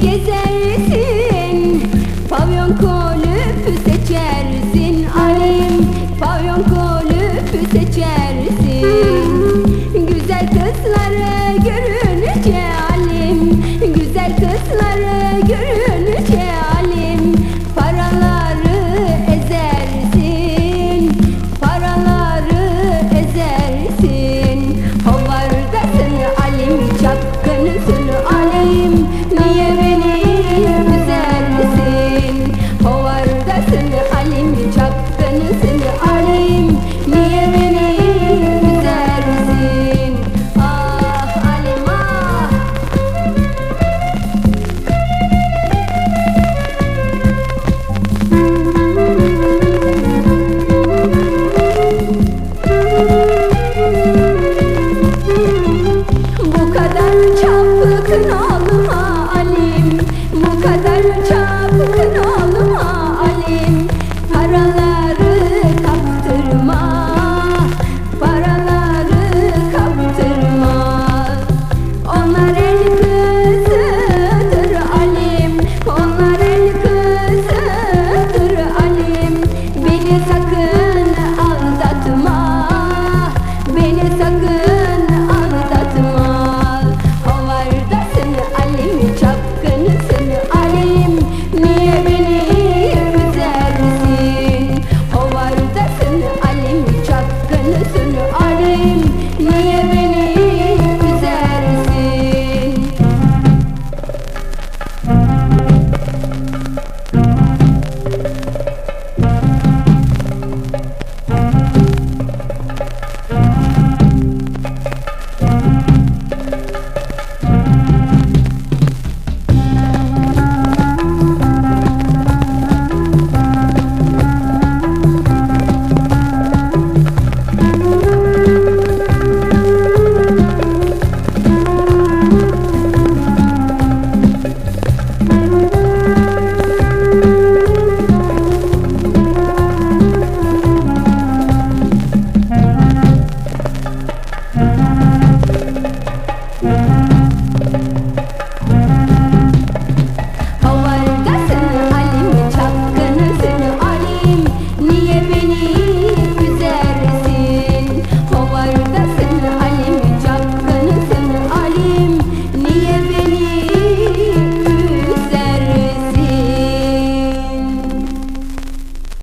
gezersin. Pavyon kulüpü seçersin Alim. Pavyon kulüpü seçersin.